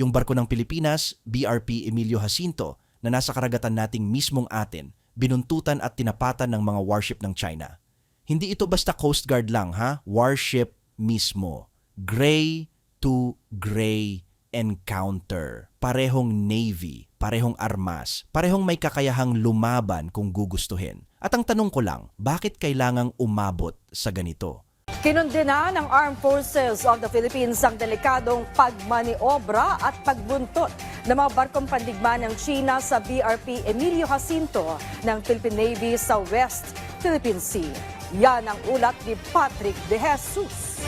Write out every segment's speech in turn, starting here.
Yung barko ng Pilipinas, BRP Emilio Jacinto, na nasa karagatan nating mismong atin, binuntutan at tinapatan ng mga warship ng China. Hindi ito basta Coast Guard lang ha, warship mismo. Gray to gray encounter. Parehong Navy, parehong armas, parehong may kakayahang lumaban kung gugustuhin. At ang tanong ko lang, bakit kailangang umabot sa ganito? Kinundina ng Armed Forces of the Philippines ang delikadong pagmaniobra at pagbuntot ng mga barkong pandigma ng China sa BRP Emilio Jacinto ng Philippine Navy sa West Philippine Sea. Yan ang ulat ni Patrick De Jesus.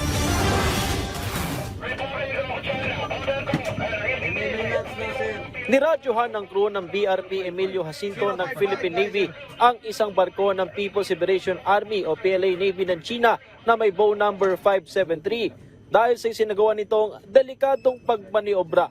Niradyohan ng crew ng BRP Emilio Jacinto ng Philippine Navy ang isang barko ng People's Liberation Army o PLA Navy ng China na may bow number 573 dahil sa isinagawa nitong delikadong pagmaniobra.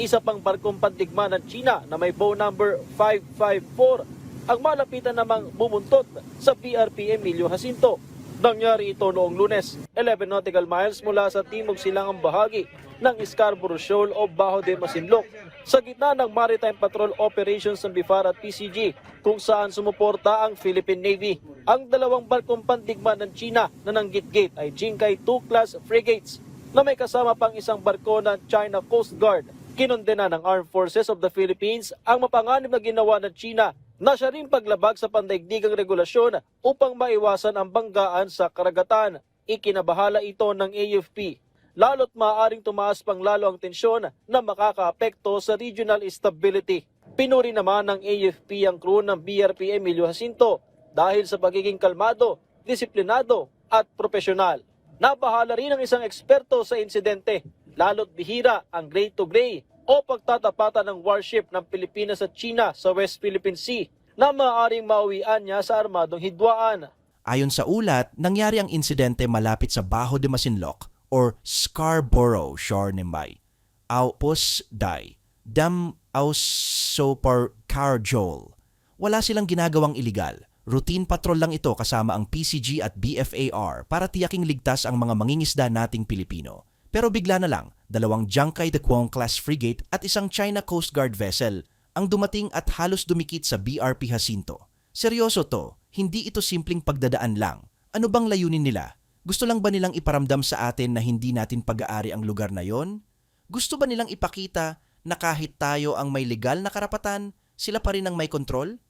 Isa pang barkong pandigma ng China na may bow number 554 ang malapitan namang bumuntot sa BRP Emilio Jacinto. Nangyari ito noong lunes, 11 nautical miles mula sa timog silangang bahagi ng Scarborough Shoal o Bajo de Masinloc sa gitna ng Maritime Patrol Operations ng BIFAR at PCG kung saan sumuporta ang Philippine Navy. Ang dalawang barkong pandigma ng China na nanggit-gate ay Jinkai 2 class frigates na may kasama pang isang barko ng China Coast Guard. Kinondena ng Armed Forces of the Philippines ang mapanganib na ginawa ng China na siya rin paglabag sa pandaigdigang regulasyon upang maiwasan ang banggaan sa karagatan. Ikinabahala ito ng AFP lalo't maaaring tumaas pang lalo ang tensyon na makakaapekto sa regional stability. Pinuri naman ng AFP ang crew ng BRP Emilio Jacinto dahil sa pagiging kalmado, disiplinado at profesional. Nabahala rin ang isang eksperto sa insidente, lalo't bihira ang gray to gray o pagtatapatan ng warship ng Pilipinas at China sa West Philippine Sea na maaaring mauwian niya sa armadong hidwaan. Ayon sa ulat, nangyari ang insidente malapit sa Bajo de Masinloc or Scarborough Shore Nimbay. Aupos Dai, Dam Ausopar Carjol. Wala silang ginagawang iligal. Routine patrol lang ito kasama ang PCG at BFAR para tiyaking ligtas ang mga mangingisda nating Pilipino. Pero bigla na lang, dalawang Jiangkai de Quang class frigate at isang China Coast Guard vessel ang dumating at halos dumikit sa BRP Jacinto. Seryoso to, hindi ito simpleng pagdadaan lang. Ano bang layunin nila? Gusto lang ba nilang iparamdam sa atin na hindi natin pag-aari ang lugar na yon? Gusto ba nilang ipakita na kahit tayo ang may legal na karapatan, sila pa rin ang may kontrol?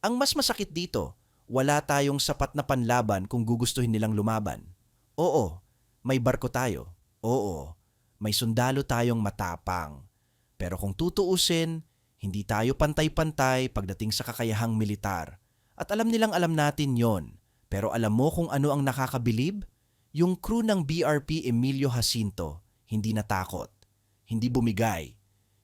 Ang mas masakit dito, wala tayong sapat na panlaban kung gugustuhin nilang lumaban. Oo, may barko tayo. Oo, may sundalo tayong matapang. Pero kung tutuusin, hindi tayo pantay-pantay pagdating sa kakayahang militar. At alam nilang alam natin yon. Pero alam mo kung ano ang nakakabilib? Yung crew ng BRP Emilio Jacinto, hindi natakot, hindi bumigay,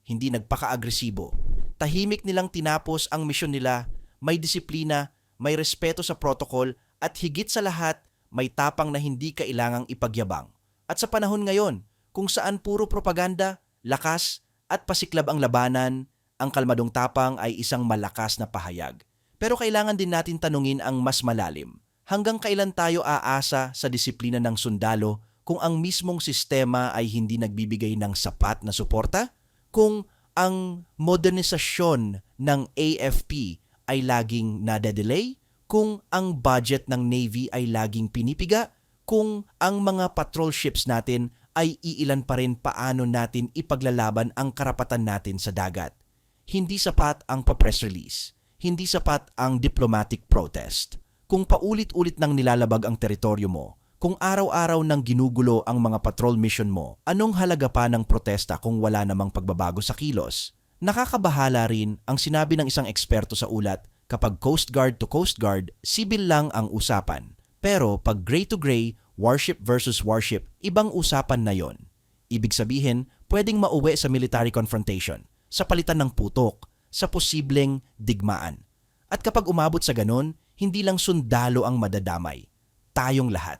hindi nagpaka-agresibo. Tahimik nilang tinapos ang misyon nila, may disiplina, may respeto sa protocol, at higit sa lahat, may tapang na hindi kailangang ipagyabang. At sa panahon ngayon, kung saan puro propaganda, lakas, at pasiklab ang labanan, ang kalmadong tapang ay isang malakas na pahayag. Pero kailangan din natin tanungin ang mas malalim. Hanggang kailan tayo aasa sa disiplina ng sundalo kung ang mismong sistema ay hindi nagbibigay ng sapat na suporta? Kung ang modernisasyon ng AFP ay laging nade-delay? Kung ang budget ng Navy ay laging pinipiga? Kung ang mga patrol ships natin ay iilan pa rin paano natin ipaglalaban ang karapatan natin sa dagat? Hindi sapat ang pa-press release. Hindi sapat ang diplomatic protest. Kung paulit-ulit nang nilalabag ang teritoryo mo, kung araw-araw nang ginugulo ang mga patrol mission mo, anong halaga pa ng protesta kung wala namang pagbabago sa kilos? Nakakabahala rin ang sinabi ng isang eksperto sa ulat kapag Coast Guard to Coast Guard, sibil lang ang usapan. Pero pag gray to gray, warship versus warship, ibang usapan na yon. Ibig sabihin, pwedeng mauwi sa military confrontation, sa palitan ng putok, sa posibleng digmaan. At kapag umabot sa ganon, hindi lang sundalo ang madadamay. Tayong lahat.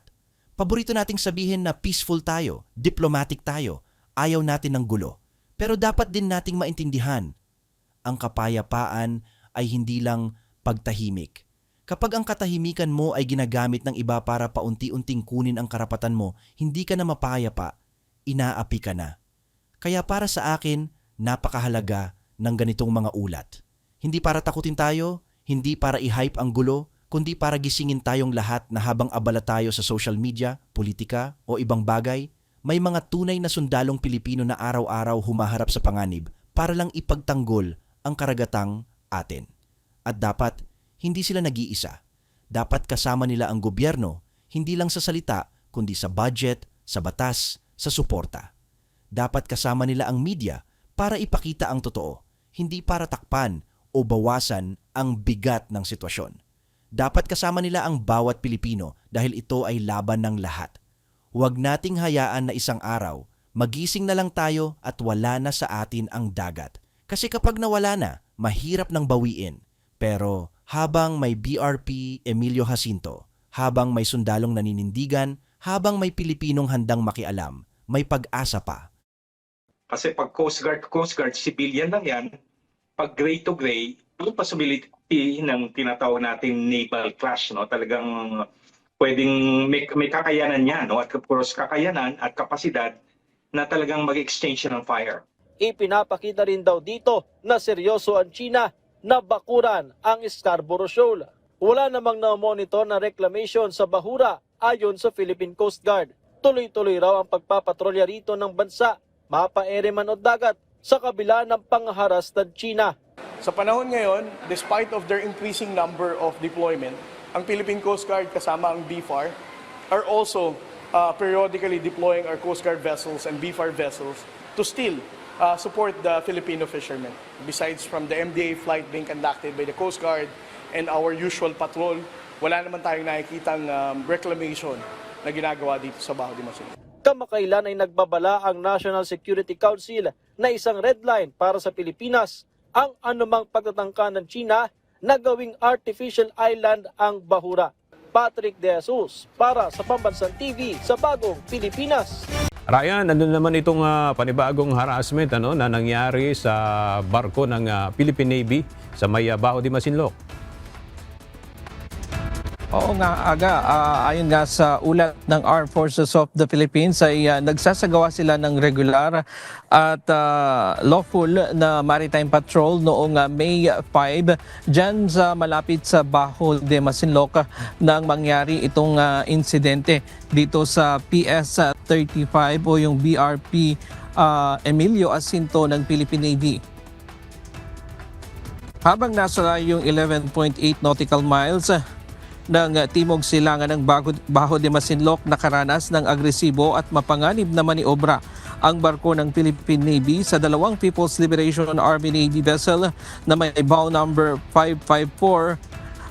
Paborito nating sabihin na peaceful tayo, diplomatic tayo, ayaw natin ng gulo. Pero dapat din nating maintindihan, ang kapayapaan ay hindi lang pagtahimik. Kapag ang katahimikan mo ay ginagamit ng iba para paunti-unting kunin ang karapatan mo, hindi ka na mapayapa. inaapi ka na. Kaya para sa akin, napakahalaga ng ganitong mga ulat. Hindi para takutin tayo, hindi para i-hype ang gulo, kundi para gisingin tayong lahat na habang abala tayo sa social media, politika o ibang bagay, may mga tunay na sundalong Pilipino na araw-araw humaharap sa panganib para lang ipagtanggol ang karagatang atin. At dapat, hindi sila nag-iisa. Dapat kasama nila ang gobyerno, hindi lang sa salita, kundi sa budget, sa batas, sa suporta. Dapat kasama nila ang media para ipakita ang totoo, hindi para takpan o bawasan ang bigat ng sitwasyon. Dapat kasama nila ang bawat Pilipino dahil ito ay laban ng lahat. Huwag nating hayaan na isang araw, magising na lang tayo at wala na sa atin ang dagat. Kasi kapag nawala na, mahirap nang bawiin. Pero habang may BRP Emilio Jacinto, habang may sundalong naninindigan, habang may Pilipinong handang makialam, may pag-asa pa. Kasi pag Coast Guard, Coast Guard, civilian lang yan. Pag gray to gray, yung possibility ng tinatawag natin naval clash, no? Talagang pwedeng may, may kakayanan niya, no? At of course, kakayanan at kapasidad na talagang mag-exchange ng fire. Ipinapakita rin daw dito na seryoso ang China na bakuran ang Scarborough Shoal. Wala namang na-monitor na reclamation sa Bahura ayon sa Philippine Coast Guard. Tuloy-tuloy raw ang pagpapatrolya rito ng bansa, mapaere man o dagat, sa kabila ng pangharas ng China. Sa panahon ngayon, despite of their increasing number of deployment, ang Philippine Coast Guard kasama ang BFAR are also uh, periodically deploying our Coast Guard vessels and BFAR vessels to still uh, support the Filipino fishermen. Besides from the MDA flight being conducted by the Coast Guard and our usual patrol, wala naman tayong nakikitang um, reclamation na ginagawa dito sa Baho de Masin. Kamakailan ay nagbabala ang National Security Council na isang red line para sa Pilipinas ang anumang pagtatangka ng China na gawing artificial island ang Bahura. Patrick De Jesus para sa Pambansang TV sa Bagong Pilipinas. Ryan, nandun naman itong ah, panibagong harassment ano, na nangyari sa barko ng ah, Philippine Navy sa may ah, Baho de Masinloc. Oo nga, aga. Ah, ayon nga sa ulat ng Armed Forces of the Philippines ay ah, nagsasagawa sila ng regular at ah, lawful na maritime patrol noong ah, May 5 dyan sa malapit sa Baho de Masinloc nang mangyari itong ah, insidente dito sa PS-35 o yung BRP ah, Emilio Asinto ng Philippine Navy. Habang nasa yung 11.8 nautical miles ng uh, timog silangan ng Baho de Masinloc nakaranas ng agresibo at mapanganib na maniobra ang barko ng Philippine Navy sa dalawang People's Liberation Army Navy vessel na may bow number 554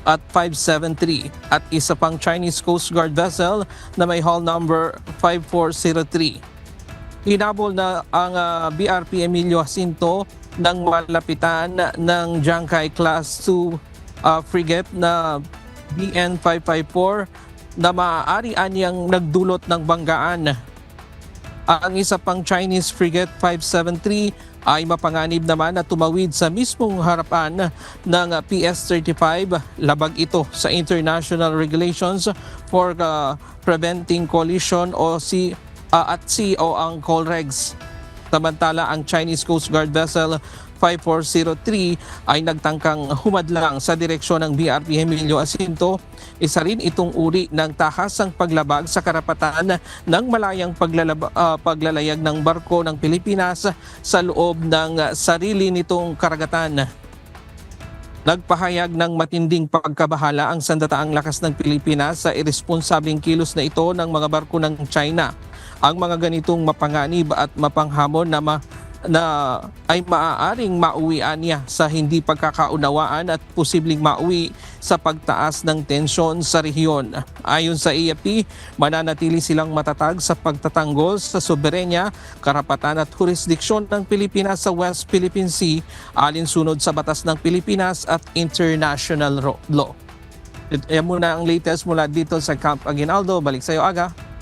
at 573 at isa pang Chinese Coast Guard vessel na may hull number 5403. Hinabol na ang ah, BRP Emilio Jacinto ng malapitan ng Jiangkai Class 2 ah, frigate na BN554 na maaari anyang nagdulot ng banggaan. Ang isa pang Chinese frigate 573 ay mapanganib naman na tumawid sa mismong harapan ng PS-35. Labag ito sa international regulations for uh, preventing collision o si uh, at sea o ang COLREGs. Samantala ang Chinese Coast Guard vessel 5403 ay nagtangkang humadlang sa direksyon ng BRP Emilio Asinto. Isa rin itong uri ng tahasang paglabag sa karapatan ng malayang paglalab- ah, paglalayag ng barko ng Pilipinas sa loob ng sarili nitong karagatan. Nagpahayag ng matinding pagkabahala ang sandataang lakas ng Pilipinas sa irresponsableng kilos na ito ng mga barko ng China. Ang mga ganitong mapanganib at mapanghamon na ma- na ay maaaring mauwian niya sa hindi pagkakaunawaan at posibleng mauwi sa pagtaas ng tensyon sa rehiyon. Ayon sa AFP, mananatili silang matatag sa pagtatanggol sa soberenya, karapatan at jurisdiksyon ng Pilipinas sa West Philippine Sea alinsunod sa batas ng Pilipinas at international law. Yan muna ang latest mula dito sa Camp Aguinaldo. Balik sa iyo, Aga.